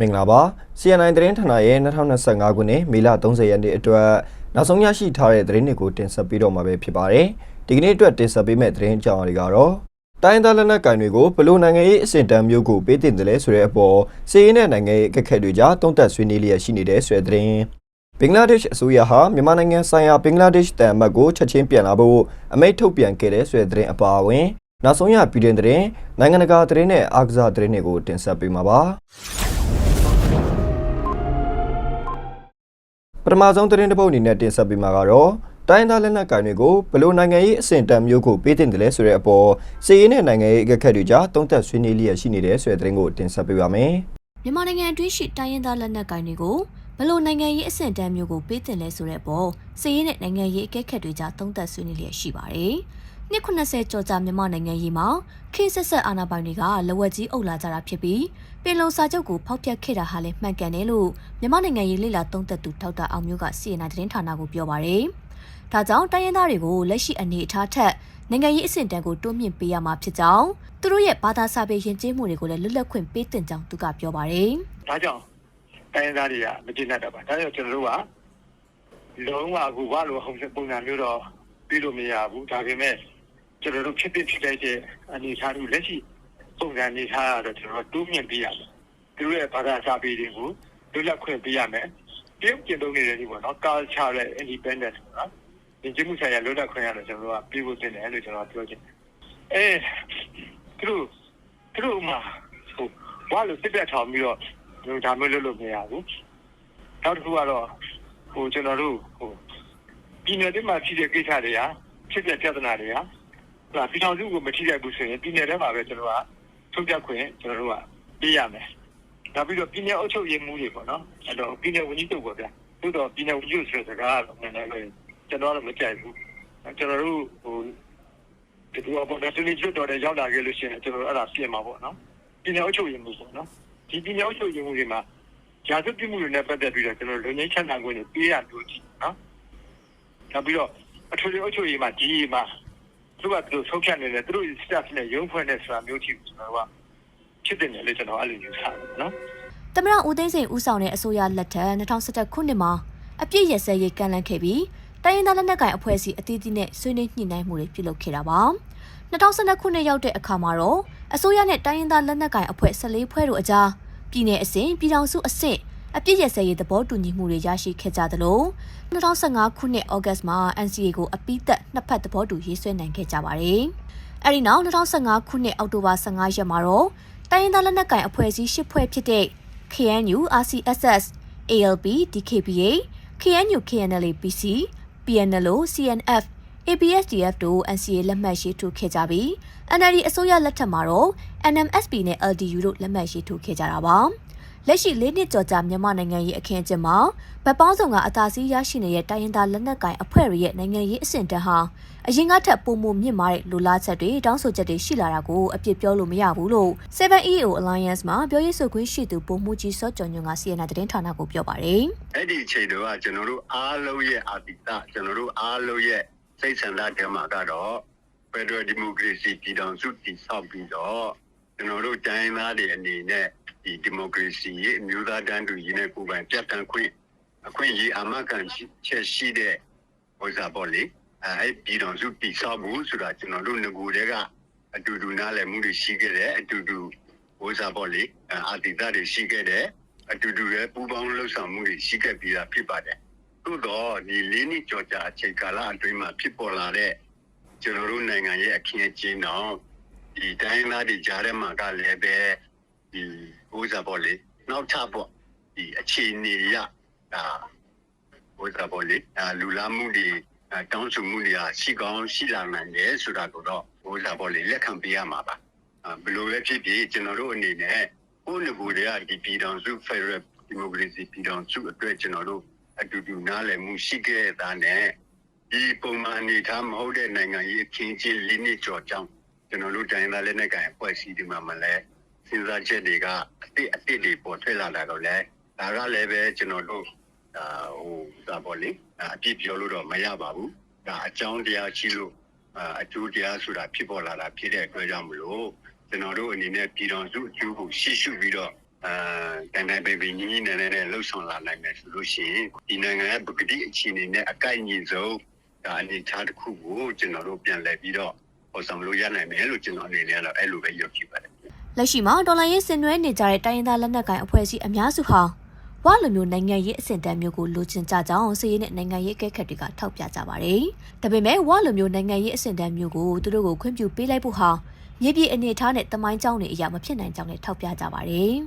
မင်္ဂလာပါ CNI သတင်းဌာနရဲ့2025ခုနှစ်မေလ30ရက်နေ့အတွက်နောက်ဆုံးရရှိထားတဲ့သတင်းတွေကိုတင်ဆက်ပေးတော့မှာပဲဖြစ်ပါတယ်ဒီကနေ့အတွက်တင်ဆက်ပေးမယ့်သတင်းအကြောင်းအရာတွေကတော့တိုင်းသားလက်နက်ကင်တွေကိုဘလို့နိုင်ငံရေးအဆင့်တန်းမျိုးကိုပေးတင်တယ်လဲဆိုတဲ့အပေါ်စီးရင်တဲ့နိုင်ငံရေးအခက်အခဲတွေကြားတုံ့တက်ဆွေးနွေးလျက်ရှိနေတဲ့ဆိုတဲ့သတင်းဘင်္ဂလားဒေ့ရှ်အစိုးရဟာမြန်မာနိုင်ငံဆိုင်ရာဘင်္ဂလားဒေ့ရှ်တန်အမတ်ကိုချက်ချင်းပြန်လာဖို့အမိန့်ထုတ်ပြန်ခဲ့တဲ့ဆိုတဲ့သတင်းအပါအဝင်နောက်ဆုံးရပြည်တွင်သတင်းနိုင်ငံတကာသတင်းနဲ့အားကစားသတင်းတွေကိုတင်ဆက်ပေးမှာပါ ပထမဆုံးသတင်းတစ်ပုဒ်အနေနဲ့တင်ဆက်ပေးမှာကတော့တိုင်းသားလက်နက်ကိုင်တွေကိုဘလို့နိုင်ငံရေးအဆင့်တန်းမျိုးကိုပေးတင်တယ်လဲဆိုတဲ့အပေါ်စီးရင်တဲ့နိုင်ငံရေးအကက်ခက်တွေကြားတုံ့တက်ဆွေးနွေးလျက်ရှိနေတဲ့ဆိုတဲ့သတင်းကိုတင်ဆက်ပေးပါမယ်။မြန်မာနိုင်ငံအတွင်းရှိတိုင်းရင်းသားလက်နက်ကိုင်တွေကိုဘလို့နိုင်ငံရေးအဆင့်တန်းမျိုးကိုပေးတင်လဲဆိုတဲ့အပေါ်စည်ရင်းတဲ့နိုင်ငံရေးအကဲခတ်တွေကြားသုံးသပ်ဆွေးနွေးလျက်ရှိပါတယ်။နှစ်90ကျော်ကြာမြန်မာနိုင်ငံရေးမှာခေတ်ဆက်ဆက်အာဏာပိုင်တွေကလဝက်ကြီးအုပ်လာကြတာဖြစ်ပြီး ပင်လုံစာချုပ်ကိုဖောက်ဖျက်ခဲ့တာဟာလည်းမှန်ကန်တယ်လို့မြန်မာနိုင်ငံရေးလေ့လာသုံးသပ်သူဒေါက်တာအောင်မျိုးကစီရင်နာသတင်းဌာနကိုပြောပါတယ်။ဒါကြောင့်တိုင်းရင်းသားတွေကိုလက်ရှိအနေအထားထက်နိုင်ငံရေးအဆင့်တန်းကိုတိုးမြင့်ပေးရမှာဖြစ်ကြောင်းသူတို့ရဲ့ဘာသာစာပေယဉ်ကျေးမှုတွေကိုလည်းလွတ်လပ်ခွင့်ပေးတင်ကြောင်းသူကပြောပါတယ်။ဒါကြောင့်တိုင်းရင်းသားတွေကမကျေနပ်တော့ပါဒါကြောင့်ကျွန်တော်တို့ကလုံးဝအခုဘာလို့ဟုံပုံစံမျိုးတော့ပြီးလို့မရဘူးဒါပေမဲ့ကျွန်တော်တို့ဖြစ်ဖြစ်ဖြစ်လိုက်တဲ့အနေအထားတွေလက်ရှိ ပုံစံအနေအထားကတော့ကျွန်တော်တို့တိုးမြင့်ပေးရမယ်သူတို့ရဲ့ဘာသာစာပေတွေကိုလွတ်လပ်ခွင့်ပေးရမယ်ပြုတ်ကျင်သုံးနေတဲ့ဒီပေါ့နော် culture ရဲ့ independence ပေါ့နော်ဒီကျမှုဆိုင်ရာလွတ်လပ်ခွင့်ရတော့ကျွန်တော်တို့ကပြေဖို့တင်တယ်လို့ကျွန်တော်ပြောချင်တယ်အဲသူတို့သူတို့မှာဟိုဘာလို့စစ်ပြတ်ထောင်ပြီးတော့ကျွန်တော်ဒါမျိုးလုပ်လို့မရဘူးနောက်တစ်ခုကတော့ဟိုကျွန်တော်တို့ဟိုပြည်နယ်တွေမှာဖြစ်တဲ့ကိစ္စတွေဟာဖြစ်တဲ့ပြဿနာတွေဟာဒါပြည်ထောင်စုကိုမထိခိုက်ဘူးဆိုရင်ပြည်နယ်ထဲမှာပဲကျွန်တော်က ထုတ်ပြခွင့်ကျွန်တော်တို့ကပေးရမယ်နောက်ပြီးတော့ပြည်နယ်အုပ်ချုပ်ရေးမှူးတွေပေါ့နော်အဲ့တော့ပြည်နယ်ဝန်ကြီးချုပ်ပေါ့ဗျာသို့တော့ပြည်နယ်ဝန်ကြီးချုပ်ဆိုတဲ့စကားကတော့နည်းနည်းလေးကျွန်တော်တော့မကြိုက်ဘူးကျွန်တော်တို့ဟိုဒီလိုပေါ့ဒါတနည်းကျွတ်တော်တဲ့ရောက်လာခဲ့လို့ရှိရင်ကျွန်တော်တို့အဲ့ဒါပြင်မှာပေါ့နော်ပြည်နယ်အုပ်ချုပ်ရေးမှူးပေါ့နော်ဒီပညာအုပ်ချုပ်ရေးမှုတွေမှာရာဇဝတ်ပြမှုတွေနဲ့ပတ်သက်ပြီးတော့ကျွန်တော်လူငင်းချမ်းသာခွင့်တွေပေးရလို့ကြည့်နော်။နောက်ပြီးတော့အထွေထွေအုပ်ချုပ်ရေးမှာဒီမှာ သူကသူဆုံးဖြတ်နေတယ်သူတို့ staff နဲ့ရုံးဖွဲ့နေဆိုတာမျိုးကြည့်ကျွန်တော်ကဖြစ်တယ်လေကျွန်တော်အဲ့လိုယူဆတယ်နော်တမရဦးသိန်းစိန်ဦးဆောင်တဲ့အစိုးရလက်ထက်2011ခုနှစ်မှာအပြည့်ရစဲရေးကန့်လန့်ခဲ့ပြီးတိုင်းရင်းသားလက်နက်ကိုင်အဖွဲ့အစည်းအသီးသီးနဲ့ဆွေးနွေးညှိနှိုင်းမှုတွေပြုလုပ်ခဲ့တာပါ2012ခုနှစ်ရောက်တဲ့အခါမှာတော့အစိုးရနဲ့တိုင်းရင်းသားလက်နက်ကိုင်အဖွဲ့14ဖွဲ့တို့အကြားပြည်내အဆင့်ပြည်ထောင်စုအဆင့် အပြည့်ရစဲရေးသဘောတူညီမှုတွေရရှိခဲ့ကြသလို2015ခုနှစ်ဩဂတ်မှာ NCA ကိုအပိသက်နှစ်ဖက်သဘောတူရေးဆွဲနိုင်ခဲ့ကြပါတယ်။အဲဒီနောက်2015ခုနှစ်အောက်တိုဘာ15ရက်မှာတော့တိုင်းရင်းသားလက်နက်ကိုင်အဖွဲ့အစည်း10ဖွဲ့ဖြစ်တဲ့ KNU RCSS ALP DKBA KNU KNLA PC PNLO CNF ABSDF တို့ NCA လက်မှတ်ရေးထိုးခဲ့ကြပြီး NLD အစိုးရလက်ထက်မှာတော့ NMSP နဲ့ LDU တို့လက်မှတ်ရေးထိုးခဲ့ကြတာပါ လက်ရှိလေးနှစ်ကျော်ကြာမြန်မာနိုင်ငံရေးအခင်းအကျင်းမှာဗတ်ပေါင်းဆောင်ကအသာစီးရရှိနေတဲ့တိုင်းရင်းသားလက်နက်ကိုင်အဖွဲ့တွေရဲ့နိုင်ငံရေးအဆင့်တန်းဟာအရင်ကထက်ပိုမိုမြင့်မားတဲ့လိုလားချက်တွေတောင်းဆိုချက်တွေရှိလာတာကိုအပြစ်ပြောလို့မရဘူးလို့ 7EO Alliance မှာပြောရေးဆိုခွင့်ရှိသူပုံမှုကြီးစောကျော်ညွန့်က CNN သတင်းဌာနကိုပြောပါတယ်အဲ့ဒီအချိန်တုန်းကကျွန်တော်တို့အားလုံးရဲ့အာတိတကျွန်တော်တို့အားလုံးရဲ့စိတ်ဆန္ဒတဲမှာကတော့ Federal Democracy ပြည်ထောင်စုတည်ဆောက်ပြီးတော့ကျွန်တော်တို့တိုင်းသားတွေအနေနဲ့ ဒီ democracy ရဲ့အမျိုးသားတန်းတူရေးနဲ့ကိုယ်ပိုင်ပြတ်တန်းခွင့်အခွင့်အရေးအမကန်ချက်ရှိတဲ့ဟိုစားပေါ့လေအဲ့ပြည်ထောင်စုတည်ဆောက်မှုဆိုတာကျွန်တော်တို့ငကိုယ်တွေကအတူတူနားလည်မှုတွေရှိခဲ့တယ်အတူတူဟိုစားပေါ့လေအာတိတတွေရှိခဲ့တယ်အတူတူလည်းပူးပေါင်းလှုပ်ဆောင်မှုတွေရှိခဲ့ပြီးသားဖြစ်ပါတယ်သို့တော့ဒီလေးနှစ်ကြော်ကြာအချိန်ကာလအတွင်းမှာဖြစ်ပေါ်လာတဲ့ကျွန်တော်တို့နိုင်ငံရဲ့အခင်းအကျင်းတော့ဒီတိုင်းသားတွေကြားထဲမှာကလည်းပဲ ဒီဟိုစားပေါ့လေနောက်ထပ်ပေါ့ဒီအခြေအနေရအာဟိုစားပေါ့လေအာလူလာမှုတွေအာတောင်းဆိုမှုတွေဟာရှိကောင်းရှိလာနိုင်တယ်ဆိုတာကိုတော့ဟိုစားပေါ့လေလက်ခံပေးရမှာပါအာဘယ်လိုပဲဖြစ်ဖြစ်ကျွန်တော်တို့အနေနဲ့ဟိုငကူတွေကဒီပြည်တော်စု Federal Democracy ပြည်တော်စုအတွက်ကျွန်တော်တို့အတူတူနားလည်မှုရှိခဲ့တာနဲ့ဒီပုံမှန်အနေထားမဟုတ်တဲ့နိုင်ငံရေးအခင်းချင်းလေးနှစ်ကျော်ကြောင်းကျွန်တော်တို့တိုင်းသားလက်နက်ကိုင်အဖွဲ့အစည်းတွေမှာမလဲ စဉ်းစားချက်တွေကအစ်အစ်တွေပေါ်ထွက်လာတာတော့လဲဒါကလည်းပဲကျွန်တော်တို့အာဟိုသာပေါ်လေအပြစ်ပြောလို့တော့မရပါဘူးဒါအကြောင်းတရားရှိလို့အာအကျိုးတရားဆိုတာဖြစ်ပေါ်လာတာဖြစ်တဲ့အတွက်ကြောင့်မလို့ကျွန်တော်တို့အနေနဲ့ပြည်တော်စုအကျိုးကိုရှေ့ရှုပြီးတော့အဲတိုင်တိုင်ပေပေညီညီနဲ့နဲ့လှုပ်ဆောင်လာနိုင်မယ်ဆိုလို့ရှိရင်ဒီနိုင်ငံရဲ့ပကတိအခြေအနေနဲ့အကိုက်ညီဆုံးဒါအနေအထားတစ်ခုကိုကျွန်တော်တို့ပြန်လည်ပြီးတော့ဟောဆောင်လို့ရနိုင်မယ်လို့ကျွန်တော်အနေနဲ့ကတော့အဲ့လိုပဲယုံကြည်ပါတယ် လက်ရှိမှာဒေါ်လာရေးဆင်နွှဲနေကြတဲ့တိုင်းရင်းသားလက်နက်ကိုင်အဖွဲ့အစည်းအများစုဟာဝါလိုမျိုးနိုင်ငံရေးအဆင့်တန်းမျိုးကိုလိုချင်ကြကြောင်းစီးရေးနဲ့နိုင်ငံရေးအကဲခတ်တွေကထောက်ပြကြပါတယ်။ဒါပေမဲ့ဝါလိုမျိုးနိုင်ငံရေးအဆင့်တန်းမျိုးကိုသူတို့ကိုခွင့်ပြုပေးလိုက်ဖို့ဟာမြေပြည်အနေအထားနဲ့တမိုင်းကြောင်းတွေအရာမဖြစ်နိုင်ကြောင်းလည်းထောက်ပြကြပါတယ်။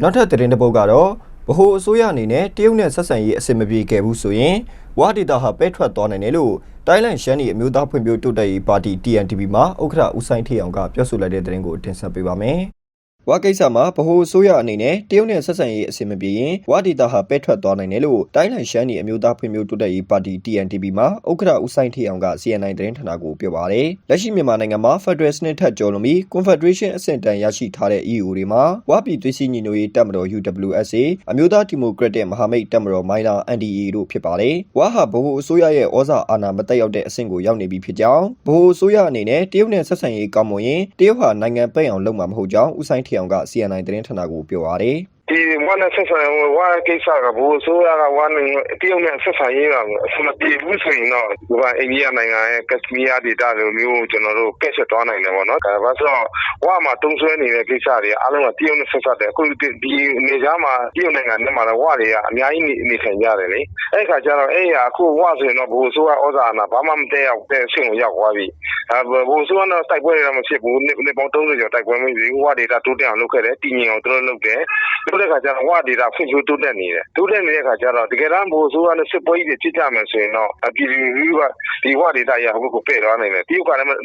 နောက်ထပ်သတင်းတစ်ပုဒ်ကတော့ ဗဟိုအစိုးရအနေနဲ့တရုတ်နဲ့ဆက်ဆံရေးအဆင်မပြေခဲ့ဘူးဆိုရင်ဝါဒေတာဟာပဲထွက်သွားနိုင်တယ်လို့တိုင်းလန်ရှမ်းပြည်အမျိုးသားဖွံ့ဖြိုးတိုးတက်ရေးပါတီ TNTP မှာဥက္ကဋ္ဌဦးဆိုင်ထေအောင်ကပြောဆိုလိုက်တဲ့သတင်းကိုတင်ဆက်ပေးပါမယ်။ ဝါကိစ္စမှာဗဟိုအစိုးရအနေနဲ့တရုတ်နဲ့ဆက်ဆံရေးအဆင်မပြေရင်ဝါဒေတာဟာပဲထွက်သွားနိုင်တယ်လို့တိုင်းလန်ရှမ်းပြည်အမျိုးသားဖွံ့ဖြိုးတိုးတက်ရေးပါတီ TNTP မှာဥက္ကဋ္ဌဦးဆိုင်ထေအောင်က CNN သတင်းဌာနကိုပြောပါတယ်။လက်ရှိမြန်မာနိုင်ငံမှာ Federal စနစ်ထက်ကျော်လွန်ပြီး Confederation အဆင့်တန်းရရှိထားတဲ့ EU တွေမှာဝါပြည်သွေးစည်းညီညွတ်ရေးတပ်မတော် UWSA အမျိုးသားဒီမိုကရက်တစ်မဟာမိတ်တပ်မတော်မိုင်းလာ NDA တို့ဖြစ်ပါတယ်။ဝါဟာဗဟိုအစိုးရရဲ့ဩဇာအာဏာမတက်ရောက်တဲ့အဆင့်ကိုရောက်နေပြီဖြစ်ကြောင်းဗဟိုအစိုးရအနေနဲ့တရုတ်နဲ့ဆက်ဆံရေးကောင်းမွန်ရင်တရုတ်ဟာနိုင်ငံပိတ်အောင်လုပ်မှာမဟုတ်ကြောင်းဦးဆိုင်ထေအောင်က CNN သတင်းဌာနကို ပြောပါတယ်။ ဒီဝါနဲ့ဆက်ဆံဝါကိစ္စကဘူဆိုရကဝါနဲ့တရုတ်နဲ့ဆက်ဆံရေးကအဆင်မပြေဘူးဆိုရင်တော့ဒီကအိန္ဒိယနိုင်ငံရဲ့ကက်ရှမီးယားဒေသလိုမျိုးကျွန်တော်တို့ကက်ဆက်သွားနိုင်တယ်ပေါ့နော်။ဒါပါဆိုတော့ဝါမှာတုံးဆွဲနေတဲ့ကိစ္စတွေအားလုံးကတရုတ်နဲ့ဆက်ဆက်တယ်အခုဒီနေကြားမှာတရုတ်နိုင်ငံနဲ့မှာဝါတွေကအများကြီးနေထိုင်ကြတယ်လေ။အဲ့ခါကျတော့အဲ့ရအခုဝါဆိုရင်တော့ဘူဆိုရဩဇာနာဘာမှမတည့်ရောက်တဲ့အဆင့်ကိုရောက်သွားပြီ။အဲဘူဆိုရတော့တိုက်ပွဲတွေတော့မဖြစ်ဘူး။နေပေါင်း30ကျော်တိုက်ပွဲမရှိဘူး။ဝါဒေတာတိုးတက်အောင်လုပ်ခဲ့တယ်။တည်ငြိမ်အောင်သူတို့လုပ်တယ်။လုပ်တဲ့ခါကျတော့ဝါဒေတာဖွံ့ဖြိုးတိုးတက်နေတယ်တိုးတက်နေတဲ့ခါကျတော့တကယ်တမ်းဘိုးဆိုးကလည်းစစ်ပွဲကြီးတွေဖြစ်ကြမယ်ဆိုရင်တော့ပြည်သူလူထုကဒီဝါဒေတာရဟိုကိုပဲ့သွားနိုင်တယ်တရုတ်ကလည်းဟို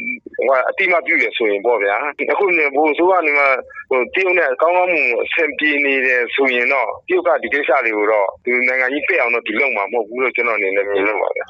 အတိမပြုရဆိုရင်ပေါ့ဗျာအခုနေဘိုးဆိုးကနေမှဟိုတရုတ်နဲ့ကောင်းကောင်းမှုအဆင်ပြေနေတယ်ဆိုရင်တော့တရုတ်ကဒီကိစ္စတွေကိုတော့ဒီနိုင်ငံကြီးပဲ့အောင်တော့ဒီလုံမှာမဟုတ်ဘူးလို့ကျွန်တော်အနေနဲ့မြင်လို့ပါဗျာ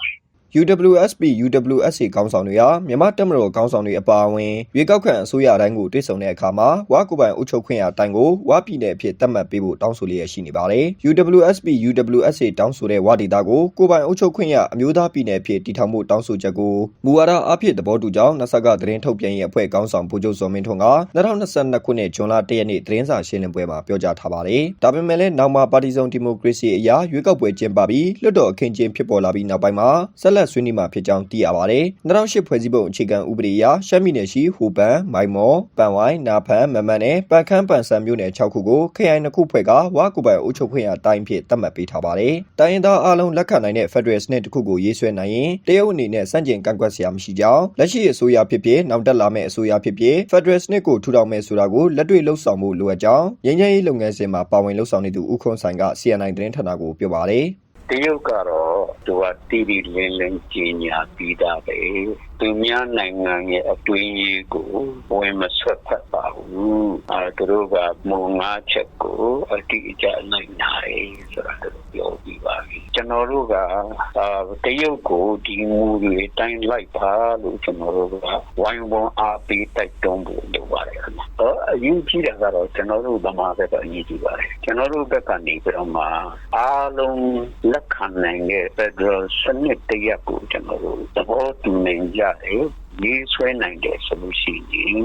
UWSP UWSA ကောင်းဆောင်တွေဟာမြန်မာတပ်မတော်ကောင်းဆောင်တွေအပါအဝင်ရွေးကောက်ခံအစိုးရတိုင်းကိုတွေ့ဆုံတဲ့အခါမှာဝါကူပိုင်အုပ်ချုပ်ခွင့်ရတိုင်းကိုဝါပြည်နယ်အဖြစ်သတ်မှတ်ပေးဖို့တောင်းဆိုလျက်ရှိနေပါတယ်။ UWSP UWSA တောင်းဆိုတဲ့ဝါဒေတာကိုကိုပိုင်အုပ်ချုပ်ခွင့်ရအမျိုးသားပြည်နယ်အဖြစ်တည်ထောင်ဖို့တောင်းဆိုချက်ကိုမူဝါဒအဖြစ်သဘောတူကြောင်းနဆကသတင်းထုတ်ပြန်ရေးအဖွဲ့ကောင်းဆောင်ဗိုလ်ချုပ်စောမင်းထွန်းက2022ခုနှစ်ဇွန်လ1ရက်နေ့သတင်းစာရှင်းလင်းပွဲမှာပြောကြားထားပါတယ်။ဒါပေမဲ့လည်းနောက်မှာပါတီစုံဒီမိုကရေစီအရာရွေးကောက်ပွဲကျင်းပပြီးလွှတ်တော်အခင်းကျင်းဖြစ်ပေါ်လာပြီးနောက်ပိုင်းမှာဆက်လက်ဆွေးနွေးမှာဖြစ်ကြောင်းသိရပါတယ်။2008ဖွဲ့စည်းပုံအခြေခံဥပဒေအရရှမ်းပြည်နယ်ရှိဟူပန်၊မိုင်မော်၊ပန်ဝိုင်း၊နာဖန်၊မမန်နဲ့ပန်ခမ်းပန်ဆန်မြို့နယ်6ခုကိုခရိုင်နှစ်ခုဖွဲ့ကဝါကူပိုင်အုပ်ချုပ်ခွင့်ရတိုင်းဖြစ်သတ်မှတ်ပေးထားပါတယ်။တိုင်းရင်းသားအလုံးလက်ခံနိုင်တဲ့ Federal စနစ်တစ်ခုကိုရေးဆွဲနိုင်ရင်တရုတ်အနေနဲ့စန့်ကျင်ကန့်ကွက်စရာမရှိကြောင်းလက်ရှိအစိုးရဖြစ်ဖြစ်နောက်တက်လာမယ့်အစိုးရဖြစ်ဖြစ် Federal စနစ်ကိုထူထောင်မယ်ဆိုတာကိုလက်တွေ့လှုပ်ဆောင်မှုလိုအပ်ကြောင်းငြိမ်းချမ်းရေးလုပ်ငန်းစဉ်မှာပါဝင်လှုပ်ဆောင်နေသူဦးခွန်ဆိုင်က CNI သတင်းဌာနကိုပြောပါတယ်။ တရုတ်ကတော့ သူကတီတီလင်းလင်း ကြီးညာပြီးသားပဲ သူများနိုင်ငံရဲ့အတွင်းရေးကိုဝင်မဆွတ်ဖက်ပါဘူးအဲသူတို့ကမုံငါးချက်ကိုအတိအကျနိုင်နာတယ်ဆိုတာသူပြောပြီးပါပြီကျွန်တော်တို့ကတရုတ်ကိုဒီမူတွေတိုင်းလိုက်ပါလို့ကျွန်တော်တို့ကဝိုင်းဝန်းအားပေးတိုက်တွန်းဖို့လုပ်ပါတယ်ခင်ဗျတော့အရင်ကြီးတာကတော့ကျွန်တော်တို့ဗမာဘက်ကအရေးကြီးပါတယ်ကျွန်တော်တို့ဘက်ကနေပြီးတော့မှအားလုံးလက်ခံနိုင်တဲ့ Federal စနစ်တရက်ကိုကျွန်တော်တို့သဘောတူနိုင်ကြတယ်ရေးဆွဲနိုင်တယ်ဆိုလို့ရှိရင်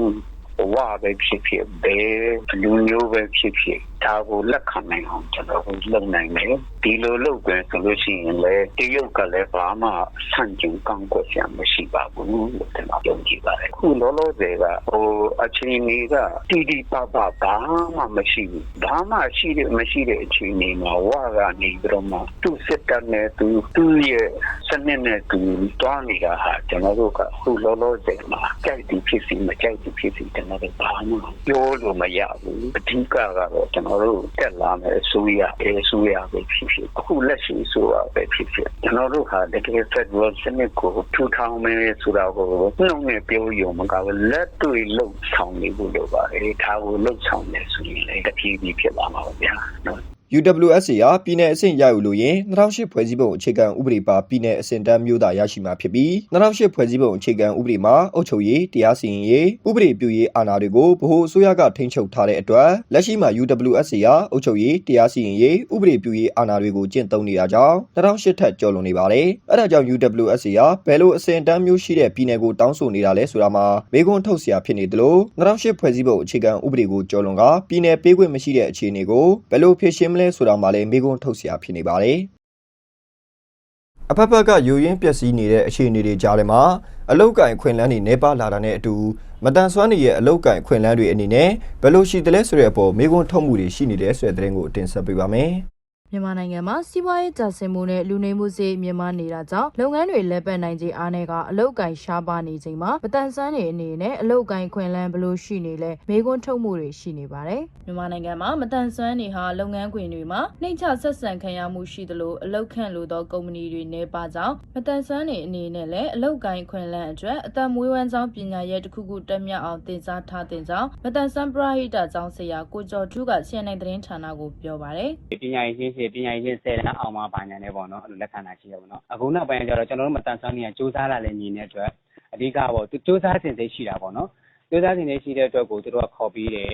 ဝါပဲဖြစ်ဖြစ်ဘယ်လူမျိုးပဲဖြစ်ဖြစ်ဒါကိုလက်ခံနိုင်အောင်ကျွန်တော်တို့လုပ်နိုင်မယ်ဒီလိုလုပ်ကြဆိုလို့ရှိရင်လေတရုတ်ကလည်းဘာမှဆန့်ကျင်ကန့်ကွက်ရမရှိပါဘူးလို့ကျွန်တော်ယုံကြည်ပါတယ်ခုလောလောဆယ်ကဟိုအချိန်ကြီးကတီတီပပဘာမှမရှိဘူးဘာမှရှိတယ်မရှိတဲ့အချိန်ကြီးမှာဝါကနေပြီးတော့မှသူ့စစ်တပ်နဲ့သူသူ့ရဲ့စနစ်နဲ့သူတွားနေတာဟာကျွန်တော်တို့ကခုလောလောဆယ်မှာကြိုက်သည်ဖြစ်စီမကြိုက်သည်ဖြစ်စီကျွန်တော်တို့ဘာမှပြောလို့မရဘူးအဓိကကတော့ကျွန်တော်တို့တက်လာမယ်အစိုးရအဲအစိုးရပဲဖြစ်ဖြစ်အခုလက်ရှိအစိုးရပဲဖြစ်ဖြစ်ကျွန်တော်တို့ဟာတကယ် Federal စနစ်ကိုထူထောင်မယ်ဆိုတာကိုနှုတ်နဲ့ပြောရုံမကဘူးလက်တွေ့လှုပ်ဆောင်နေဖို့လိုပါတယ်ဒါကိုလှုပ်ဆောင်နေဆိုရင်လည်းတဖြည်းဖြည်းဖြစ်လာမှာပါဗျာနော် UWSA ဟာပြည်내အဆင့်ရယူလို့ရင်2008ဖွဲ့စည်းပုံအခြေခံဥပဒေပါပြည်내အဆင့်တန်းမျိုးသာရရှိမှာဖြစ်ပြီး2008ဖွဲ့စည်းပုံအခြေခံဥပဒေမှာအုပ်ချုပ်ရေးတရားစီရင်ရေးဥပဒေပြုရေးအာဏာတွေကိုဗဟိုအစိုးရကထိန်းချုပ်ထားတဲ့အတွက်လက်ရှိမှာ UWSA ဟာအုပ်ချုပ်ရေးတရားစီရင်ရေးဥပဒေပြုရေးအာဏာတွေကိုကျင့်သုံးနေတာကြောင့်2008ထက်ကျော်လွန်နေပါတယ်။အဲဒါကြောင့် UWSA ဟာဘယ်လိုအဆင့်တန်းမျိုးရှိတဲ့ပြည်내ကိုတောင်းဆိုနေတာလဲဆိုတာမှာမေးခွန်းထုတ်စရာဖြစ်နေသလို2008ဖွဲ့စည်းပုံအခြေခံဥပဒေကိုကျော်လွန်ကပြည်내ပေးခွင့်မရှိတဲ့အခြေအနေကိုဘယ်လိုဖြေရှင်းမလဲဆိုတာမှာလည်းမေးခွန်းထုတ်เสียဖြစ်နေပါတယ်။အဖက်ဖက်ကယူရင်းပျက်စီးနေတဲ့အခြေအနေတွေကြားထဲမှာအလုတ်ကင်ခွင်လန်းတွေနေပါလာတာနဲ့အတူမတန်ဆွမ်းနေရဲ့အလုတ်ကင်ခွင်လန်းတွေအနေနဲ့ဘယ်လိုရှိသလဲဆိုတဲ့အပေါ်မေးခွန်းထုတ်မှုတွေရှိနေတယ်ဆိုတဲ့သတင်းကိုတင်ဆက်ပေးပါမယ်။ မြန်မာနိုင်ငံမှာစီးပွားရေးကျဆင်းမှုနဲ့လူနေမှုစေးမြင့်မားနေတာကြောင့်လုပ်ငန်းတွေလက်ပတ်နိုင်ခြင်းအားနဲ့ကအလုတ်ကင်ရှားပါနေချိန်မှာမတန်ဆန်းတွေအနေနဲ့အလုတ်ကင်ခွင်လန်းဘယ်လို့ရှိနေလဲမေးခွန်းထုတ်မှုတွေရှိနေပါတယ်မြန်မာနိုင်ငံမှာမတန်ဆန်းတွေဟာလုပ်ငန်းခွင်တွေမှာနှိမ့်ချဆက်ဆံခံရမှုရှိသလိုအလုတ်ခန့်လိုသောကုမ္ပဏီတွေနေပါကြောင်းမတန်ဆန်းတွေအနေနဲ့လည်းအလုတ်ကင်ခွင်လန်းအတွက်အသက်မွေးဝမ်းကြောင်းပညာရေးတစ်ခုခုတက်မြောက်အောင်တင်စားထားတင်ကြောင်းမတန်ဆန်းပရဟိတကျောင်းဆရာကိုကျော်ထူးက CNN သတင်းဌာနကိုပြောပါတယ်ပညာရေးချင်းစီပညာရေးချင်းဆယ်တန်းအောင်မှပါညာနေပေါ့နော်အဲ့လိုလက်ခံတာရှိတယ်ပေါ့နော်အခုနောက်ပိုင်းကျတော့ကျွန်တော်တို့မတန်ဆွမ်းနေရစူးစမ်းလာလည်းညီနေတဲ့အတွက်အဓိကပေါ့သူစူးစမ်းစင်စိတ်ရှိတာပေါ့နော်စူးစမ်းစင်စိတ်ရှိတဲ့အတွက်ကိုသူတို့ကခေါ်ပြီးတယ်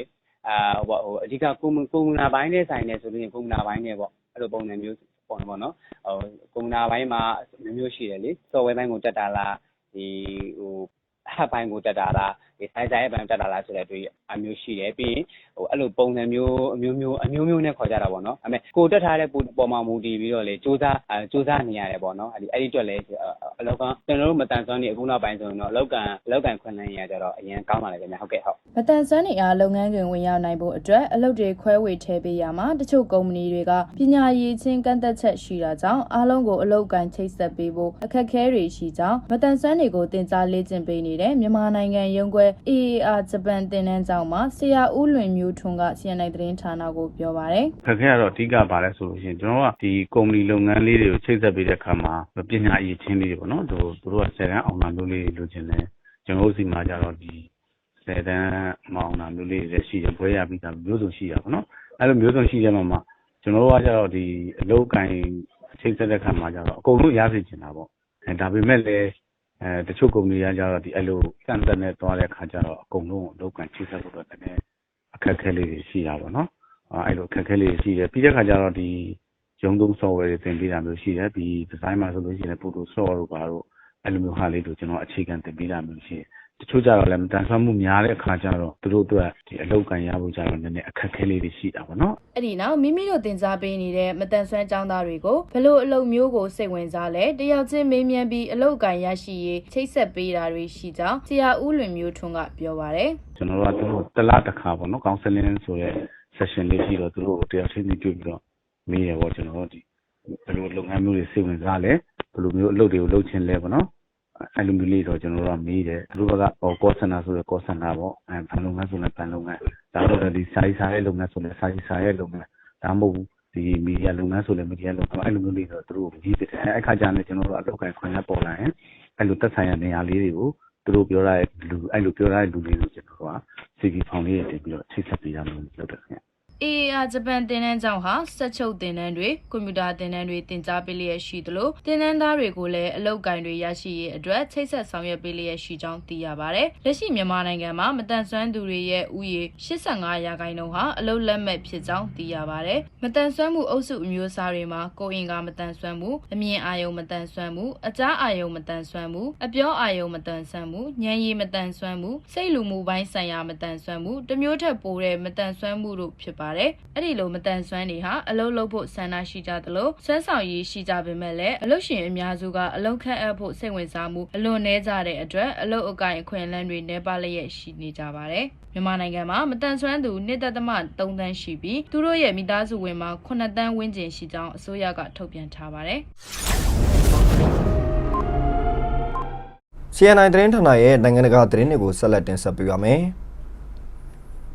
အာဟိုဟိုအဓိကကုမကုမနာပိုင်းနဲ့ဆိုင်နေဆိုလို့ရင်ကုမနာပိုင်းနဲ့ပေါ့အဲ့လိုပုံစံမျိုးပေါ့နော်ပေါ့နော်ဟိုကုမနာပိုင်းမှာမျိုးမျိုးရှိတယ်လေ software ဘိုင်းကိုတက်တာလားဒီဟို hub ဘိုင်းကိုတက်တာလားဒီဆိုင်ဆိုင်ဘိုင်းတက်တာလားဆိုတဲ့တွေ့အမျိုးရှိတယ်ပြီးရင်ဟိုအဲ့လိုပုံစံမျိုးအမျိုးမျိုးအမျိုးမျိုးနဲ့ခေါ်ကြတာပေါ့နော်အဲ့မဲ့ကိုတက်ထားတဲ့ပုံမှာမူတည်ပြီးတော့လေစူးစမ်းအဲစူးစမ်းနေရတယ်ပေါ့နော်အဲ့ဒီအဲ့ဒီအတွက်လည်းအလောက်ကကျွန်တော်တို့မတန်ဆွမ်းနေအခုနောက်ပိုင်းဆိုရင်တော့လောက်ကန်လောက်ကန်ခွင့်နိုင်ရကြတော့အရင်ကောင်းပါလေခင်ဗျဟုတ်ကဲ့ဟုတ် မတန်ဆွမ်းနေအားလုပ်ငန်းခွင်ဝင်ရောက်နိုင်ဖို့အတွက်အလုပ်တွေခွဲဝေထည့်ပေးရမှာတချို့ကုမ္ပဏီတွေကပညာရည်ချင်းကန့်သက်ချက်ရှိတာကြောင့်အားလုံးကိုအလုပ်ကန်ချိတ်ဆက်ပေးဖို့အခက်အခဲတွေရှိကြောင်းမတန်ဆွမ်းတွေကိုတင် जा လေ့ကျင့်ပေးနေတဲ့မြန်မာနိုင်ငံရုံးခွဲ AAR ဂျပန်တင်နန်းကျောင်းမှာဆရာဦးလွင်မျိုးထွန်းက CNN သတင်းဌာနကိုပြောပါတယ်ခက်ခဲကတော့အဓိကပါလဲဆိုလို့ရှိရင်ကျွန်တော်တို့ကဒီကုမ္ပဏီလုပ်ငန်းလေးတွေကိုချိတ်ဆက်ပေးတဲ့အခါမှာပညာအရေးချင်းလေးတွေပေါ့နော်သူတို့ကဆယ်တန်းအောင်တာမျိုးလေးလိုချင်တယ်ကျွန်တော်တို့စီမှာကြတော့ဒီ ဆယ်တန်းမအောင်တာမျိုးလေးတွေရှိတယ်ဘွဲရပြီးသားမျိုးစုံရှိတာပေါ့နော်အဲ့လိုမျိုးစုံရှိတဲ့မှာမှာကျွန်တော်တို့ကကြတော့ဒီအလုပ်ကိုင်ချိတ်ဆက်တဲ့အခါမှာကြတော့အကုန်လုံးရစေချင်တာပေါ့အဲဒါပေမဲ့လည်းအဲတချို့ကုမ္ပဏီကကြတော့ဒီအဲ့လိုစံတက်နဲ့သွားတဲ့အခါကျတော့အကုန်လုံးအလုပ်ကိုင်ချိတ်ဆက်ဖို့အတွက်တကယ်အခက်အခဲလေးတွေရှိတာပေါ့နော်အဲ့လိုအခက်အခဲလေးရှိတယ်ပြီးတဲ့ခါကျတော့ဒီရုံးသုံး software တွေသင်ပေးတာမျိုးရှိတယ်ပြီး design မှာဆိုလို့ရှိရင် Photoshop တို့ဘာတို့အဲ့လိုမျိုးဟာလေးတို့ကျွန်တော်အခြေခံသင်ပေးတာမျိုးရှိတယ် တချို့ကြတော့လည်းမတန်ဆွမ်းမှုများတဲ့အခါကျတော့သူတို့အတွက်ဒီအလောက်ကန်ရဖို့ကြတော့နည်းနည်းအခက်အခဲလေးတွေရှိတာပေါ့နော်အဲ့ဒီနောက်မိမိတို့တင် जा ပေးနေတဲ့မတန်ဆွမ်းចောင်းသားတွေကိုဘလို့အလုပ်မျိုးကိုစိတ်ဝင်စားလဲတယောက်ချင်းမေးမြန်းပြီးအလုပ်ကန်ရရှိရေးချိတ်ဆက်ပေးတာတွေရှိကြောင်းဆရာဦးလွင်မျိုးထွန်းကပြောပါတယ်ကျွန်တော်တို့ကသူတို့တစ်လားတစ်ခါပေါ့နော် counseling ဆိုရဲ session လေးရှိတော့သူတို့တယောက်ချင်းစီတွေ့ပြီးတော့မေးရပေါ့ကျွန်တော်တို့ဒီဘယ်လိုလုပ်ငန်းမျိုးတွေစိတ်ဝင်စားလဲဘယ်လိုမျိုးအလုပ်တွေကိုလုပ်ချင်လဲပေါ့နော် အဲ့လိုမျိုးလေးတော့ကျွန်တော်တို့ကမေးတယ်သူတို့ဘက်ကဟော call center ဆိုရယ် call center ပေါ့အဲဘဏ်လုပ်ငန်းဆိုလည်းဘဏ်လုပ်ငန်းဒါတော့ဒီစာရေးစာရဲ့လုပ်ငန်းဆိုလည်းစာရေးစာရဲ့လုပ်ငန်းဒါမှမဟုတ်ဒီမီဒီယာလုပ်ငန်းဆိုလည်းမီဒီယာလုပ်ငန်းအဲ့လိုမျိုးလေးတော့သူတို့ကိုရေးပြတယ်အဲ့အခါကျရင်ကျွန်တော်တို့အလုပ်ကိုင်ခွင့်ရပေါ်လာရင်အဲ့လိုတက်ဆိုင်ရနေရာလေးတွေကိုသူတို့ပြောရတဲ့လူအဲ့လိုပြောရတဲ့လူလေးတွေကိုကျွန်တော်တို့က CV ဖောင်လေးတွေတင်ပြီးတော့ချိတ်ဆက်ပေးရမယ်လို့လုပ်တယ်ခင်ဗျ AAR ဂျပန်တင်နန်းကျောင်းဟာစက်ချုပ်တင်နန်းတွေကွန်ပျူတာတင်နန်းတွေတင် जा ပေးလျက်ရှိသလိုတင်နန်းသားတွေကိုလည်းအလုပ်ကင်တွေရရှိရေးအတွက်ချိတ်ဆက်ဆောင်ရွက်ပေးလျက်ရှိကြောင်းသိရပါတယ်။လက်ရှိမြန်မာနိုင်ငံမှာမတန်ဆွမ်းသူတွေရဲ့ဥယေ85ရာခိုင်နှုန်းဟာအလုပ်လက်မဲ့ဖြစ်ကြောင်းသိရပါတယ်။မတန်ဆွမ်းမှုအုပ်စုအမျိုးအစားတွေမှာကိုယ်အင်ကမတန်ဆွမ်းမှုအမြင်အာရုံမတန်ဆွမ်းမှုအကြားအာရုံမတန်ဆွမ်းမှုအပြောအာရုံမတန်ဆွမ်းမှုဉာဏ်ရည်မတန်ဆွမ်းမှုစိတ်လူမှုပိုင်းဆိုင်ရာမတန်ဆွမ်းမှုတစ်မျိုးထက်ပိုတဲ့မတန်ဆွမ်းမှုတို့ဖြစ်ပါတယ်။အဲ့ဒီလိုမတန်ဆွမ်းတွေဟာအလုပ်လုပ်ဖို့ဆန္ဒရှိကြသလိုဆွမ်းဆောင်ရည်ရှိကြပေမဲ့လည်းအလုပ်ရှင်အများစုကအလုပ်ခန့်အပ်ဖို့စိတ်ဝင်စားမှုအလွန်နည်းကြတဲ့အတွက်အလုပ်အကင်အခွင့်အလမ်းတွေနှဲပါလျက်ရှိနေကြပါတယ်။မြန်မာနိုင်ငံမှာမတန်ဆွမ်းသူ1.3တန်းရှိပြီးသူတို့ရဲ့မိသားစုဝင်မှာ9တန်းဝန်းကျင်ရှိကြောင်းအစိုးရကထုတ်ပြန်ထားပါတယ်။ CNI သတင်းဌာနရဲ့နိုင်ငံတကာသတင်းတွေကိုဆက်လက်တင်ဆက်ပေးပါမယ်။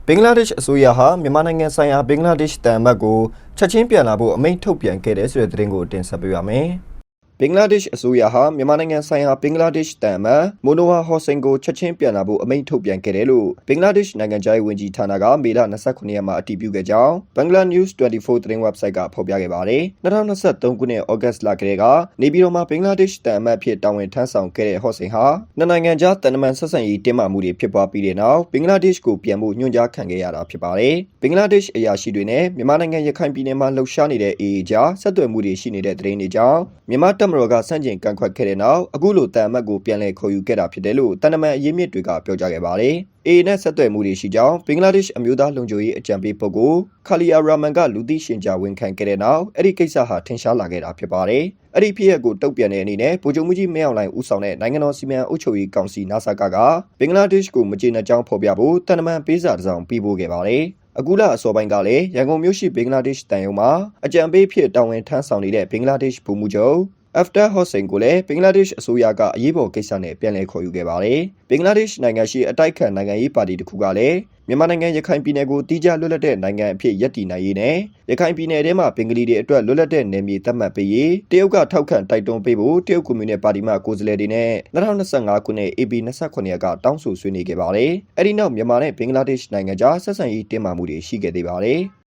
ဘင်္ဂလားဒေ့ရှ်အစိုးရဟာမြန်မာနိုင်ငံဆိုင်ရာဘင်္ဂလားဒေ့ရှ်တန်မတ်ကိုချက်ချင်းပြန်လာဖို့အမိန့်ထုတ်ပြန်ခဲ့တဲ့ဆိုတဲ့သတင်းကိုတင်ဆက်ပေးပါမယ်။ ဘင်္ဂလားဒေ့ရှ်အစိုးရဟာမြန်မာနိုင်ငံဆိုင်ရာဘင်္ဂလားဒေ့ရှ်တန်အမတ်မိုနိုဝါဟော့ဆင်ကိုချက်ချင်းပြန်လာဖို့အမိန့်ထုတ်ပြန်ခဲ့တယ်လို့ဘင်္ဂလားဒေ့ရှ်နိုင်ငံခြားရေးဝန်ကြီးဌာနကမေလ29ရက်မှာအတည်ပြုခဲ့ကြောင်း Bangla News 24သတင်း website ကဖော်ပြခဲ့ပါတယ်။2023ခုနှစ်ဩဂတ်လကတည်းကနေပြည်တော်မှာဘင်္ဂလားဒေ့ရှ်တန်အမတ်ဖြစ်တာဝန်ထမ်းဆောင်ခဲ့တဲ့ဟော့ဆင်ဟာနှစ်နိုင်ငံကြားတန်တမန်ဆက်ဆံရေးတင်းမာမှုတွေဖြစ်ပွားပြီးတဲ့နောက်ဘင်္ဂလားဒေ့ရှ်ကိုပြန်ဖို့ညွှန်ကြားခံခဲ့ရတာဖြစ်ပါတယ်။ဘင်္ဂလားဒေ့ရှ်အရာရှိတွေနဲ့မြန်မာနိုင်ငံရခိုင်ပြည်နယ်မှာလှုပ်ရှားနေတဲ့ AA ကြားဆက်သွယ်မှုတွေရှိနေတဲ့သတင်းတွေကြောင့်မြန်မာတပ်မတော်ကစန့်ကျင်ကန့်ကွက်ခဲ့တဲ့နောက်အခုလိုတန်အမတ်ကိုပြန်လည်ခေါ်ယူခဲ့တာဖြစ်တယ်လို့တန်တမန်အရေးမြစ်တွေကပြောကြားခဲ့ပါတယ်။ AA နဲ့ဆက်သွယ်မှုတွေရှိကြောင်းဘင်္ဂလားဒေ့ရှ်အမျိုးသားလုံခြုံရေးအကြံပေးပုဂ္ဂိုလ်ခါလီယာရာမန်ကလူသိရှင်ကြားဝန်ခံခဲ့တဲ့နောက်အဲ့ဒီကိစ္စဟာထင်ရှားလာခဲ့တာဖြစ်ပါတယ်။အဲ့ဒီဖြစ်ရပ်ကိုတုံ့ပြန်တဲ့အနေနဲ့ဗိုလ်ချုပ်မှုကြီးမင်းအောင်လှိုင်ဦးဆောင်တဲ့နိုင်ငံတော်စီမံအုပ်ချုပ်ရေးကောင်စီနာဆာကကဘင်္ဂလားဒေ့ရှ်ကိုမကျေနပ်ကြောင်းဖော်ပြဖို့တန်တမန်ပေးစာတစ်စောင်ပေးပို့ခဲ့ပါတယ်။အခုလအစောပိုင်းကလည်းရန်ကုန်မြို့ရှိဘင်္ဂလားဒေ့ရှ်တန်ယုံမှာအကြံပေးဖြစ်တာဝန်ထမ်းဆောင်နေတဲ့ဘင်္ဂလားဒေ့ရှ်ဗိုလ်မှူးချုပ် After Hossein ကိုလည်းဘင်္ဂလားဒေ့ရှ်အစိုးရကအရေးပေါ်ကိစ္စနဲ့ပြန်လည်ခေါ်ယူခဲ့ပါတယ်။ဘင်္ဂလားဒေ့ရှ်နိုင်ငံရှိအတိုက်ခံနိုင်ငံရေးပါတီတစ်ခုကလည်းမြန်မာနိုင်ငံရခိုင်ပြည်နယ်ကိုတီးခြားလွတ်လပ်တဲ့နိုင်ငံအဖြစ်ရည်တည်နိုင်ရေးနဲ့ရခိုင်ပြည်နယ်ထဲမှာဘင်္ဂလီတွေအတွက်လွတ်လပ်တဲ့နယ်မြေသတ်မှတ်ပေးရေးတရုတ်ကထောက်ခံတိုက်တွန်းပေးဖို့တရုတ်ကွန်မြူနစ်ပါတီမှကိုယ်စားလှယ်တွေနဲ့2025ခုနှစ် AB 29ရက်ကတောင်းဆိုဆွေးနွေးခဲ့ပါတယ်။အဲဒီနောက်မြန်မာနဲ့ဘင်္ဂလားဒေ့ရှ်နိုင်ငံကြားဆက်ဆံရေးတင်းမာမှုတွေရှိခဲ့သေးပါတယ်။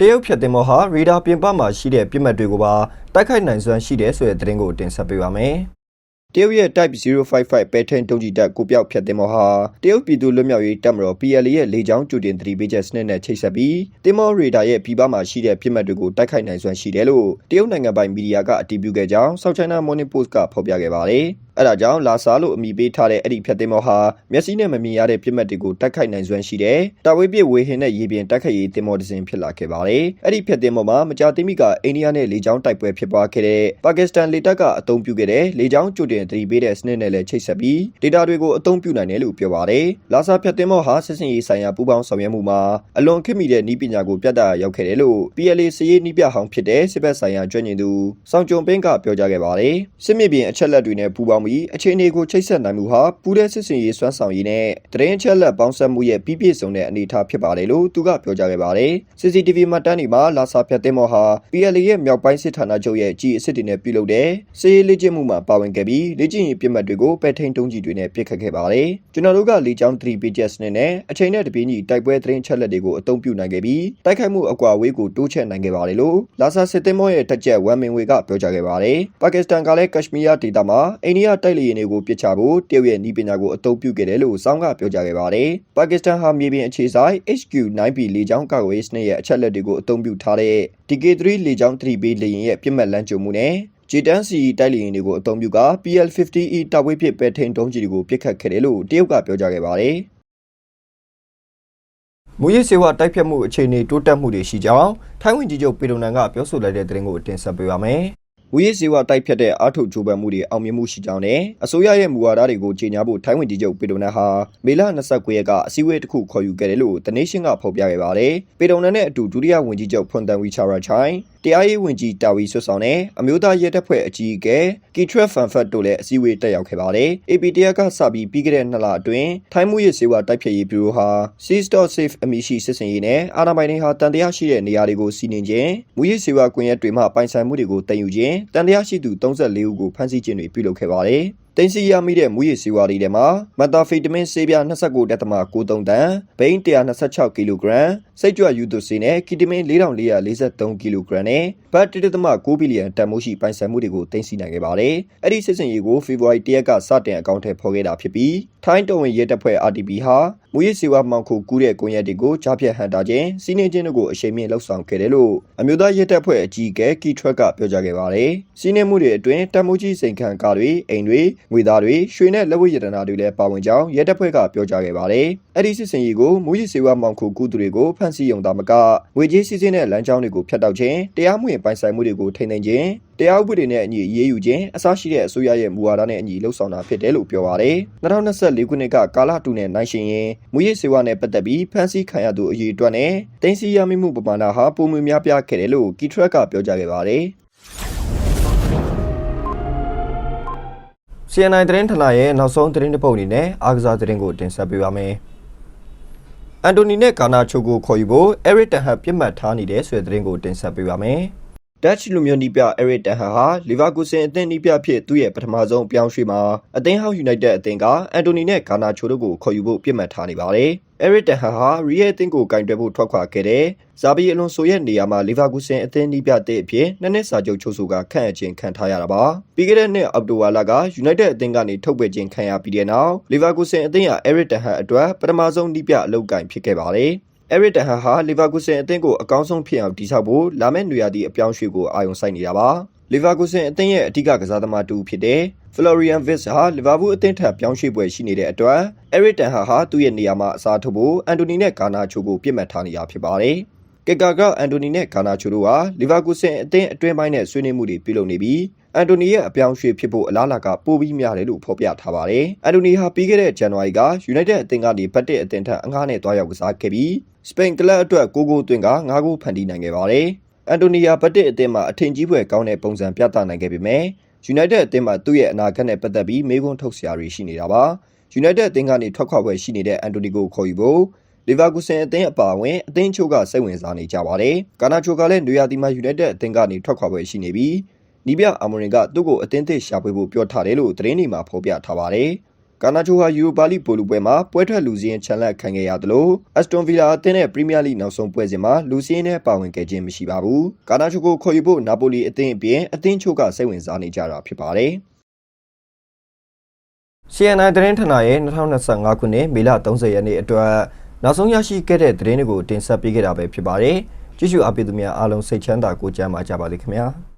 တရုတ်ဖြတ်တင်မောဟာရေဒါပြင်ပမှာရှိတဲ့ပြစ်မှတ်တွေကိုပါတိုက်ခိုက်နိုင်စွမ်းရှိတယ်ဆိုတဲ့သတင်းကိုတင်ဆက်ပေးပါမယ်။တရုတ်ရဲ့ Type 055ပဲထင်းတုံးကြီးတက်ကိုပြောက်ဖြတ်တင်မောဟာတရုတ်ပြည်သူ့လွတ်မြောက်ရေးတပ်မတော် PLA ရဲ့လေကြောင်းကျူတင်သတိပေးချက်စနစ်နဲ့ချိတ်ဆက်ပြီးတင်မောရေဒါရဲ့ပြည်ပမှာရှိတဲ့ပြစ်မှတ်တွေကိုတိုက်ခိုက်နိုင်စွမ်းရှိတယ်လို့တရုတ်နိုင်ငံပိုင်မီဒီယာကအတည်ပြုခဲ့ကြောင်း South China Morning Post ကဖော်ပြခဲ့ပါတယ်။ အဲဒါကြောင့်လာဆာလို့အမည်ပေးထားတဲ့အဲ့ဒီဖြတ်တင်မောဟာမျက်စိနဲ့မမြင်ရတဲ့ပြစ်မှတ်တွေကိုတိုက်ခိုက်နိုင်စွမ်းရှိတဲ့တာဝေးပြစ်ဝေဟင်နဲ့ရေပြင်တိုက်ခိုက်ရေးတင်မောတစ်စင်ဖြစ်လာခဲ့ပါတယ်။အဲ့ဒီဖြတ်တင်မောမှာမကြာသေးမီကအိန္ဒိယနဲ့လေကြောင်းတိုက်ပွဲဖြစ်ပွားခဲ့တဲ့ပါကစ္စတန်လေတပ်ကအသုံးပြုခဲ့တဲ့လေကြောင်းကြိုတင်သတိပေးတဲ့စနစ်နဲ့လည်းချိတ်ဆက်ပြီးဒေတာတွေကိုအသုံးပြုနိုင်တယ်လို့ပြောပါတယ်။လာဆာဖြတ်တင်မောဟာစစ်စင်ရေးဆိုင်ရာပူးပေါင်းဆောင်ရွက်မှုမှာအလွန်ခေတ်မီတဲ့နည်းပညာကိုပြသရောက်ခဲ့တယ်လို့ PLA စရေးနည်းပြဟောင်းဖြစ်တဲ့စစ်ဘက်ဆိုင်ရာကျွမ်းကျင်သူစောင်ကြုံပင်းကပြောကြားခဲ့ပါတယ်။စစ်မြေပြင်အချက်လက်တွေနဲ့ပူးပေါင်းပြီးအခြေအနေကိုချိတ်ဆက်နိုင်မှုဟာပူးတဲ့စစ်စင်ရေးစွမ်းဆောင်ရည်နဲ့တရင်ချက်လက်ပေါင်းစပ်မှုရဲ့ပြည့်ပြည့်စုံတဲ့အနေအထားဖြစ်ပါတယ်လို့သူကပြောကြားခဲ့ပါတယ်။ CCTV မှတ်တမ်းတွေမှာလာဆာဖြတ်တင်မောဟာ PLA ရဲ့မြောက်ပိုင်းစစ်ဌာနချုပ်ရဲ့ကြီးအစ်စ်တွေနဲ့ပြုလုပ်တဲ့စစ်ရေးလေ့ကျင့်မှုမှာပါဝင်ခဲ့ပြီးလေ့ကျင့်ရေးပြစ်မှတ်တွေကိုပဲထိန်တုံးကြီးတွေနဲ့ပစ်ခတ်ခဲ့ပါတယ်။ကျွန်တော်တို့ကလေကြောင်း3 pages နဲ့အချိန်နဲ့တပြေးညီတိုက်ပွဲသတင်းချက်လက်တွေကိုအသုံးပြုနိုင်ခဲ့ပြီးတိုက်ခိုက်မှုအကွာအဝေးကိုတိုးချဲ့နိုင်ခဲ့ပါတယ်လို့လာဆာစစ်တင်မောရဲ့တက်ချက်ဝမ်မင်ဝေကပြောကြားခဲ့ပါတယ်။ပါကစ္စတန်ကလည်းကက်ရှ်မီးယားဒေသမှာအိန္ဒိယတိုက်လေယာဉ်တွေကိုပစ်ချဖို့တရုတ်ရဲ့နည်းပညာကိုအသုံးပြုခဲ့တယ်လို့စောင်းကပြောကြားခဲ့ပါတယ်။ပါကစ္စတန်ဟာမြေပြင်အခြေစိုက် HQ-9B လေကြောင်းကာကွယ်ရေးစနစ်ရဲ့အချက်လက်တွေကိုအသုံးပြုထားတဲ့ DK3 လေကြောင်း 3 b လေယာဉ်ရဲ့ပြစ်မှတ်လမ်းကြုံမှုနဲ့ဂျီတန်စီတိုက်လေယာဉ်တွေကိုအသုံးပြုက PL50E တာဝေးဖြစ်ပဲထိန်တုံးကြီးတွေကိုပစ်ခတ်ခဲ့တယ်လို့တရုတ်ကပြောကြားခဲ့ပါတယ်။မူရစ်စေဝတိုက်ဖြတ်မှုအခြေအနေတိုးတက်မှုတွေရှိကြောင်းထိုင်းဝန်ကြီးချုပ်ပေဒုံနန်ကပြောဆိုလိုက်တဲ့သတင်းကိုတင်ဆက်ပေးပါမယ်။ မူရစ်စေဝတိုက်ဖြတ်တဲ့အာထုဂျိုးပံမှုတွေအောင်မြင်မှုရှိကြောင်းနဲ့အစိုးရရဲ့မူဝါဒတွေကိုကြေညာဖို့ထိုင်းဝန်ကြီးချုပ်ပေဒုံနန်ဟာမေလ29ရက်ကအစည်းအဝေးတစ်ခုခေါ်ယူခဲ့တယ်လို့တနေရှင်းကဖော်ပြခဲ့ပါတယ်။ပေဒုံနန်နဲ့အတူဒုတိယဝန်ကြီးချုပ်ဖွန်တန်ဝီချာရာချိုင် တရားရေးဝန်ကြီးတာဝီဆွဆောင်နဲ့အမျိုးသားရဲတပ်ဖွဲ့အကြီးအကဲကီထရက်ဖန်ဖတ်တို့လည်းအစည်းအဝေးတက်ရောက်ခဲ့ပါတယ်။ AP တရားကစပြီးပြီးခဲ့တဲ့နှစ်လအတွင်းထိုင်းမှုရေးစေဝါတိုက်ဖြတ်ရေးဘျူရိုဟာ C.Safe အမည်ရှိစစ်စင်ရေးနဲ့အာဏာပိုင်တွေဟာတန်တရားရှိတဲ့နေရာတွေကိုစီးနင်းခြင်းမူရေးစေဝါကွန်ရက်တွေမှပိုင်ဆိုင်မှုတွေကိုတင်ယူခြင်းတန်တရားရှိသူ34ဦးကိုဖမ်းဆီးခြင်းတွေပြုလုပ်ခဲ့ပါတယ်။ တင်စီရမိတဲ့မူရည်စီဝါတွေထဲမှာမက်တာဖီတမင်ဆေးပြား29.93တန်ဘိန်း126ကီလိုဂရမ်စိတ်ကြွယူသူစီနဲ့ကီတမင်4443ကီလိုဂရမ်နဲ့ဘတ်1.9ဘီလီယံတန်မိုးရှိပိုင်ဆိုင်မှုတွေကိုတင်စီနိုင်ခဲ့ပါတယ်။အဲ့ဒီစစ်စင်ရေးကိုဖေဖော်ဝါရီ၁ရက်ကစတင်အကောင့်ထဲဖော်ခဲ့တာဖြစ်ပြီးထိုင်းတော်ဝင်ရဲတပ်ဖွဲ့ RTB ဟာ မူရည်စီဝါမှောင်ခိုကူးတဲ့ကွန်ရက်တွေကိုကြားဖြတ်ဟန်တာခြင်းစီးနှင်းခြင်းတို့ကိုအရှိန်မြင့်လှုပ်ဆောင်ခဲ့တယ်လို့အမျိုးသားရဲတပ်ဖွဲ့အကြီးအကဲကီထရက်ကပြောကြားခဲ့ပါတယ်။စီးနှင်းမှုတွေအတွင်းတန်မိုးကြီးစိန်ခံကားတွေအိမ်တွေငွေသားတွေရွှေနဲ့လက်ဝတ်ရတနာတွေလည်းပါဝင်ကြောင်းရဲတပ်ဖွဲ့ကပြောကြားခဲ့ပါတယ်။အဲ့ဒီစစ်စင်ရေးကိုမူရည်စေဝါမောင်ခုကူသူတွေကိုဖမ်းဆီးရုံသာမကငွေကြေးစည်းစိမ်တဲ့လမ်းကြောင်းတွေကိုဖျက်တောက်ခြင်းတရားမှုရင်ပိုင်ဆိုင်မှုတွေကိုထိန်းသိမ်းခြင်းတရားဥပဒေနဲ့အညီအရေးယူခြင်းအစရှိတဲ့အစိုးရရဲ့မူဝါဒနဲ့အညီလှုပ်ဆောင်တာဖြစ်တယ်လို့ပြောပါတယ်။2024ခုနှစ်ကကာလတူနဲ့နိုင်ရှင်ရင်မူရည်စေဝါနဲ့ပတ်သက်ပြီးဖမ်းဆီးခံရသူအရေးအတွက်နဲ့တင်စီရမိမှုပမာဏဟာပုံမှန်များပြားခဲ့တယ်လို့ကီထရက်ကပြောကြားခဲ့ပါတယ်။ CNI သတင်းဌာနရဲ့နောက်ဆုံးသတင်းတစ်ပုဒ်အနေနဲ့အားကစားသတင်းကိုတင်ဆက်ပေးပါမယ်။အန်တိုနီနဲ့ကာနာချိုကိုခေါ်ယူဖို့ Eric Ten Hag ပြစ်မှတ်ထားနေတဲ့ဆိုတဲ့သတင်းကိုတင်ဆက်ပေးပါမယ်။ Dutch လူမျိုးနီးပြ Eric Ten Hag ဟာလီဗာပူးဆင်အသင်းနီးပြဖြစ်သူ့ရဲ့ပထမဆုံးအပြောင်းရွှေ့မှာအသင်းဟောက် United အသင်းကအန်တိုနီနဲ့ဂါနာချိုတို့ကိုခေါ်ယူဖို့ပြစ်မှတ်ထားနေပါတယ်။ Eric Ten Hag ဟာ Real အသင်းကိုကင်တွယ်ဖို့ထွက်ခွာခဲ့တဲ့ဇာဘီအလွန်ဆိုရဲ့နေရာမှာလီဗာပူးဆင်အသင်းနီးပြတဲ့အဖြစ်နှစ်နှစ်စာချုပ်ချုပ်ဆိုကခန့်အပ်ခြင်းခံထားရတာပါ။ပြီးခဲ့တဲ့နှစ်အောက်တိုဘာလက United အသင်းကနေထုတ်ပယ်ခြင်းခံရပြီးတဲ့နောက်လီဗာပူးဆင်အသင်းဟာ Eric Ten Hag အတွက်ပထမဆုံးနီးပြအလုပ်ကင်ဖြစ်ခဲ့ပါတယ်။ အဲရစ်တဟန်ဟာလီဗာကူဆင်အသင်းကိုအကောင်းဆုံးဖြစ်အောင်တည်ဆောက်ဖို့လာမယ့်နွေရာသီအပြောင်းရွှေ့ကိုအာရုံစိုက်နေတာပါ။လီဗာကူဆင်အသင်းရဲ့အဓိကကစားသမားတူဖြစ်တဲ့ Florian Wirtz ဟာလီဗာပူးအသင်းထပ်ပြောင်းရွှေ့ပွဲရှိနေတဲ့အတွက်အဲရစ်တန်ဟာဟာသူ့ရဲ့နေရာမှာအစားထိုးဖို့အန်တိုနီနဲ့ဂါနာချိုကိုပြစ်မှတ်ထားနေတာဖြစ်ပါတယ်။ကက်ကာကအန်တိုနီနဲ့ဂါနာချိုတို့ဟာလီဗာကူဆင်အသင်းအတွင်းပိုင်းနဲ့ဆွေးနွေးမှုတွေပြုလုပ်နေပြီးအန်တိုနီရဲ့အပြောင်းရွှေ့ဖြစ်ဖို့အလားအလာကပိုပြီးများတယ်လို့ဖော်ပြထားပါတယ်။အန်တိုနီဟာပြီးခဲ့တဲ့ဇန်နဝါရီက United အသင်းကနေဘတ်တစ်အသင်းထက်အငှားနဲ့တွားရောက်ကစားခဲ့ပြီး စပိန်ကလပ်အတွက်6ဂိုးသွင်းက9ဂိုးဖန်တီးနိုင်ခဲ့ပါတယ်။အန်တိုနီယာဘတ်တစ်အသင်းမှာအထင်ကြီးဖွယ်ကောင်းတဲ့ပုံစံပြသနိုင်ခဲ့ပေမဲ့ United အသင်းမှာသူ့ရဲ့အနာဂတ်နဲ့ပတ်သက်ပြီးမေးခွန်းထုတ်စရာတွေရှိနေတာပါ။ United အသင်းကနေထွက်ခွာပွဲရှိနေတဲ့အန်တိုနီကိုခေါ်ယူဖို့လီဗာကူဆင်အသင်းအပါအဝင်အသင်းချို့ကစိတ်ဝင်စားနေကြပါတယ်။ကာနာချိုကလည်းနွေရာသီမှာ United အသင်းကနေထွက်ခွာပွဲရှိနေပြီးနီးပြအာမော်ရင်ကသူ့ကိုအသင်းသစ်ရှာဖွေဖို့ပြောထားတယ်လို့သတင်းတွေမှာဖော်ပြထားပါတယ်။ ကာနာချိုဟာယူရိုပါလိပိုလူပွဲမှာပွဲထွက်လူစည်းရင်ချန်လက်ခံခဲ့ရသလိုအက်စတွန်ဗီလာအသင်းနဲ့ပရီးမီးယားလိနောက်ဆုံးပွဲစဉ်မှာလူစည်းရင်နဲ့ပါဝင်ခဲ့ခြင်းမရှိပါဘူး။ကာနာချိုကိုခေါ်ယူဖို့နာပိုလီအသင်းအပြင်အသင်းချို့ကစိတ်ဝင်စားနေကြတာဖြစ်ပါတယ်။ CNI သတင်းဌာနရဲ့2025ခုနှစ်မေလ30ရက်နေ့အတွက်နောက်ဆုံးရရှိခဲ့တဲ့သတင်းတွေကိုတင်ဆက်ပေးခဲ့တာပဲဖြစ်ပါတယ်။ကြည့်ရှုအားပေးသူများအားလုံးစိတ်ချမ်းသာကိုကြမ်းပါကြပါလိမ့်ခင်ဗျာ။